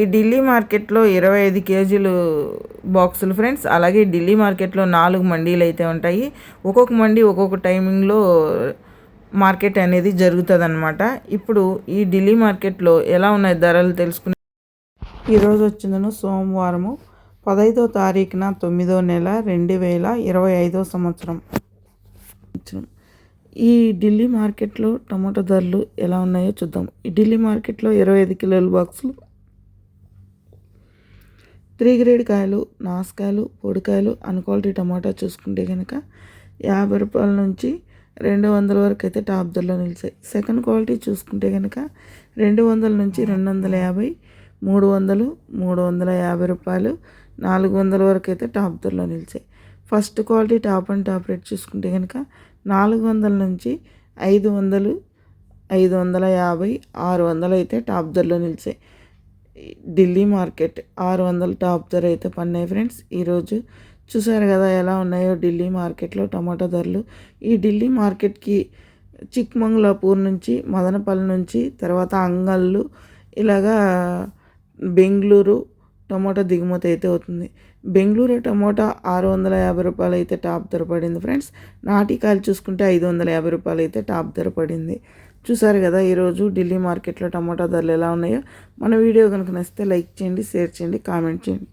ఈ ఢిల్లీ మార్కెట్లో ఇరవై ఐదు కేజీలు బాక్సులు ఫ్రెండ్స్ అలాగే ఢిల్లీ మార్కెట్లో నాలుగు మండీలు అయితే ఉంటాయి. ఒక్కొక్క మండీ ఒక్కొక్క టైమింగ్లో మార్కెట్ అనేది జరుగుతుంది ఇప్పుడు ఈ ఢిల్లీ మార్కెట్లో ఎలా ఉన్నాయి ధరలు తెలుసుకుని ఈరోజు వచ్చిందను సోమవారము పదైదో తారీఖున తొమ్మిదో నెల రెండు వేల ఇరవై ఐదో సంవత్సరం. ఈ ఢిల్లీ మార్కెట్లో టమాటో ధరలు ఎలా ఉన్నాయో చూద్దాం. ఈ ఢిల్లీ మార్కెట్లో ఇరవై ఐదు కిలోల బాక్సులు త్రీ గ్రేడ్ కాయలు నాసుకాయలు పొడికాయలు అన్క్వాలిటీ టమాటా చూసుకుంటే కనుక యాభై రూపాయల నుంచి రెండు వందల వరకు అయితే టాప్ ధరలో నిలిచాయి. సెకండ్ క్వాలిటీ చూసుకుంటే కనుక రెండు వందల నుంచి రెండు వందల యాభై మూడు వందలు మూడు వందల యాభై రూపాయలు నాలుగు వందల వరకు అయితే టాప్ ధరలో నిలిచాయి. First quality top and top rate చూసుకుంటే కనుక నాలుగు వందల నుంచి ఐదు వందలు ఐదు వందల యాభై ఆరు వందలు అయితే టాప్ ధరలో నిలిచాయి. ఢిల్లీ మార్కెట్ ఆరు వందల టాప్ ధర అయితే పన్నాయి ఫ్రెండ్స్. ఈరోజు చూసారు కదా ఎలా ఉన్నాయో ఢిల్లీ మార్కెట్లో టమాటా ధరలు. ఈ ఢిల్లీ మార్కెట్కి చిక్మంగళాపూర్ నుంచి మదనపల్లి నుంచి తర్వాత అంగళ్ళు ఇలాగా బెంగళూరు టమాటా దిగుమతి అయితే అవుతుంది. బెంగళూరు టమోటా ఆరు వందల యాభై రూపాయలు అయితే టాప్ ధర పడింది ఫ్రెండ్స్. నాటికాయలు చూసుకుంటే ఐదు వందల యాభై రూపాయలు అయితే టాప్ ధర పడింది. చూసారు కదా ఈరోజు ఢిల్లీ మార్కెట్లో టమాటా ధరలు ఎలా ఉన్నాయో. మన వీడియో కనుక నచ్చితే లైక్ చేయండి షేర్ చేయండి కామెంట్ చేయండి.